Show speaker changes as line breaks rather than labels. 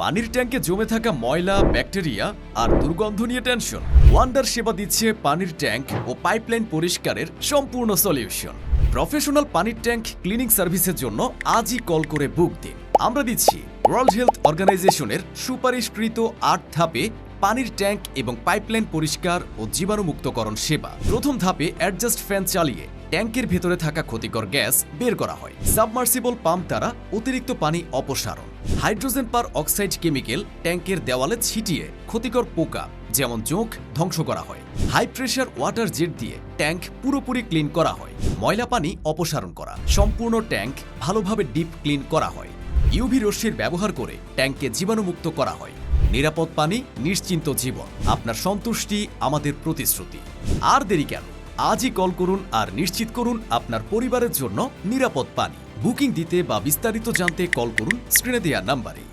পানির ট্যাঙ্কে জমে থাকা ময়লা, ব্যাকটেরিয়া আর দুর্গন্ধ নিয়ে টেনশন। ওয়ান্ডার সেবা দিচ্ছে পানির ট্যাঙ্ক ও পাইপলাইন পরিষ্কারের সম্পূর্ণ সলিউশন। প্রফেশনাল পানির ট্যাঙ্ক ক্লিনিং সার্ভিসের জন্য আজই কল করে বুক দিন। আমরা দিচ্ছি ওয়ার্ল্ড হেলথ অর্গানাইজেশনের সুপারিশকৃত আট ধাপে পানির ট্যাঙ্ক এবং পাইপলাইন পরিষ্কার ও জীবাণুমুক্তকরণ সেবা। প্রথম ধাপে অ্যাডজাস্ট ফ্যান চালিয়ে ট্যাঙ্কের ভেতরে থাকা ক্ষতিকর গ্যাস বের করা হয়। সাবমার্সিবল পাম্প দ্বারা অতিরিক্ত পানি অপসারণ। হাইড্রোজেন পার অক্সাইড কেমিক্যাল ট্যাঙ্কের দেওয়ালে ছিটিয়ে ক্ষতিকর পোকা, যেমন চোখ, ধ্বংস করা হয়। হাই প্রেশার ওয়াটার জেট দিয়ে ট্যাঙ্ক পুরোপুরি ক্লিন করা হয়। ময়লা পানি অপসারণ করা। সম্পূর্ণ ট্যাঙ্ক ভালোভাবে ডিপ ক্লিন করা হয়। ইউভি রশ্মির ব্যবহার করে ট্যাঙ্কে জীবাণুমুক্ত করা হয়। নিরাপদ পানি, নিশ্চিন্ত জীবন। আপনার সন্তুষ্টি, আমাদের প্রতিশ্রুতি। আর দেরি কেন? আজই কল করুন আর নিশ্চিত করুন আপনার পরিবারের জন্য নিরাপদ পানি। বুকিং দিতে বা বিস্তারিত জানতে কল করুন স্ক্রিনে দেওয়া নাম্বারে।